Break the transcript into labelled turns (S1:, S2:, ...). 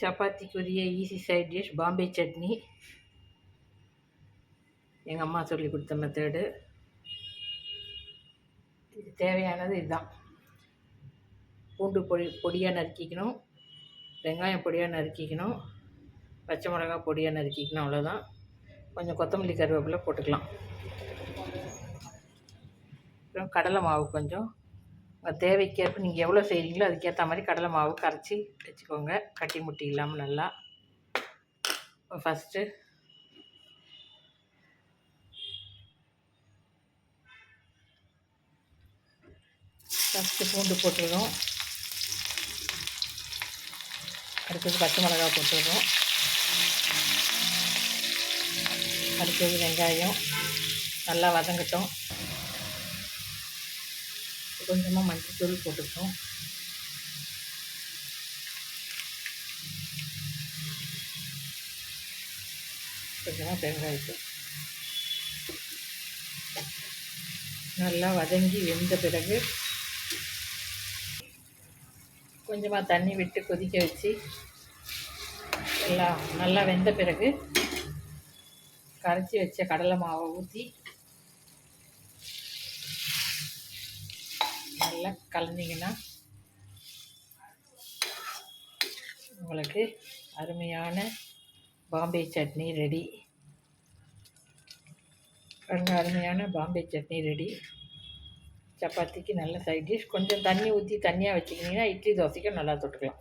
S1: சப்பாத்திக்குரிய easy side dish Bombay chutney. எங்கள் அம்மா சொல்லி கொடுத்த மெத்தேடு இது தேவையானது இதுதான். பூண்டு பொடி பொடியாக நறுக்கிக்கணும். வெங்காயம் பொடியாக நறுக்கிக்கணும். பச்சை மிளகா பொடியாக நறுக்கிக்கணும் அவ்வளோதான் கொஞ்சம் கொத்தமல்லி கருவேப்பிலை போட்டுக்கலாம். அப்புறம் கடலை மாவு கொஞ்சம். உங்கள் தேவைக்கேற்ப நீங்கள் எவ்வளோ செய்கிறீங்களோ அதுக்கேற்ற மாதிரி கடலை மாவு கரைச்சி வச்சுக்கோங்க. கட்டி முட்டி இல்லாமல் நல்லா. ஃபஸ்ட்டு ஃபஸ்ட்டு பூண்டு போட்டுடுறோம் அடுத்தது பச்சை மிளகா போட்டுடுறோம் அடுத்தது வெங்காயம். நல்லா வதங்கட்டும். கொஞ்சமாக மஞ்சத்தூள் போட்டுக்கிட்டோம் கொஞ்சமாக பெருங்காயத்தூள் நல்லா வதங்கி வெந்த பிறகு கொஞ்சமாக தண்ணி விட்டு கொதிக்க வச்சு எல்லாம் நல்லா வெந்த பிறகு கரைச்சி வச்ச கடலை மாவை ஊற்றி நல்லா கலந்தீங்கன்னா உங்களுக்கு அருமையான பாம்பே சட்னி ரெடி. ரொம்ப அருமையான பாம்பே சட்னி ரெடி. சப்பாத்திக்கு நல்ல சைட் டிஷ் கொஞ்சம் தண்ணி ஊற்றி தண்ணியாக வச்சுக்கிட்டிங்கன்னா இட்லி தோசைக்கும் நல்லா தொட்டுக்கலாம்.